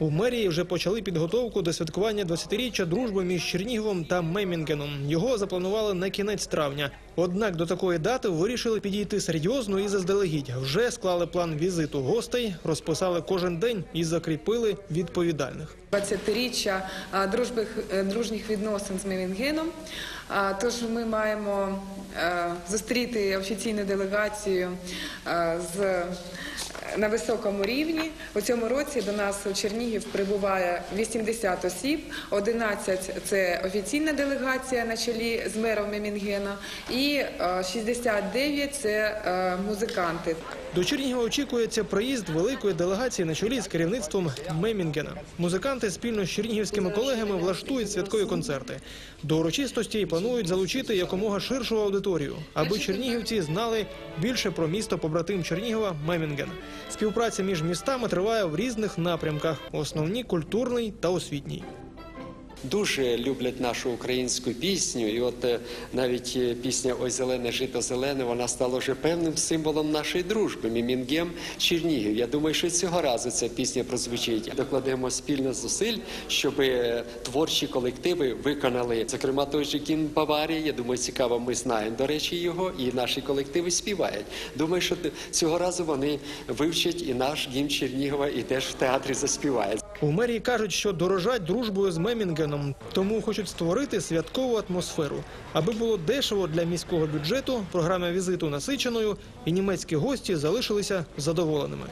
У мерії вже почали підготовку до святкування 20-річчя дружби між Черніговом та Мемінгеном. Його запланували на кінець травня. Однак до такої дати вирішили підійти серйозно і заздалегідь. Вже склали план візиту гостей, розписали кожен день і закріпили відповідальних. 20-річчя а, дружби, е, дружніх відносин з Мевінгеном. А, Тож ми маємо е, зустріти офіційну делегацію е, з на високому рівні. У цьому році до нас у Чернігів прибуває 80 осіб, 11 – це офіційна делегація на чолі з мером Мемінгена і е, 69 – це е, музиканти. До Чернігова очікується приїзд великої делегації на чолі з керівництвом Мемінгена. Музиканти спільно з чернігівськими колегами влаштують святкові концерти. До урочистості планують залучити якомога ширшу аудиторію, аби чернігівці знали більше про місто побратим Чернігова Мемінген. Співпраця між містами триває в різних напрямках: основні культурний та освітній. Дуже люблять нашу українську пісню. І от е, навіть е, пісня Ой зелене жито зелене, вона стала вже певним символом нашої дружби. Мімінгем Чернігів. Я думаю, що цього разу ця пісня прозвучить. Докладемо спільно зусиль, щоб е, творчі колективи виконали. Зокрема, той же кін Баварії. Я думаю, цікаво, ми знаємо, до речі, його, і наші колективи співають. Думаю, що цього разу вони вивчать і наш гімн Чернігова, і теж в театрі заспівають. У мерії кажуть, що дорожать дружбою з Мемінгеном, тому хочуть створити святкову атмосферу, аби було дешево для міського бюджету. Програма візиту насиченою, і німецькі гості залишилися задоволеними.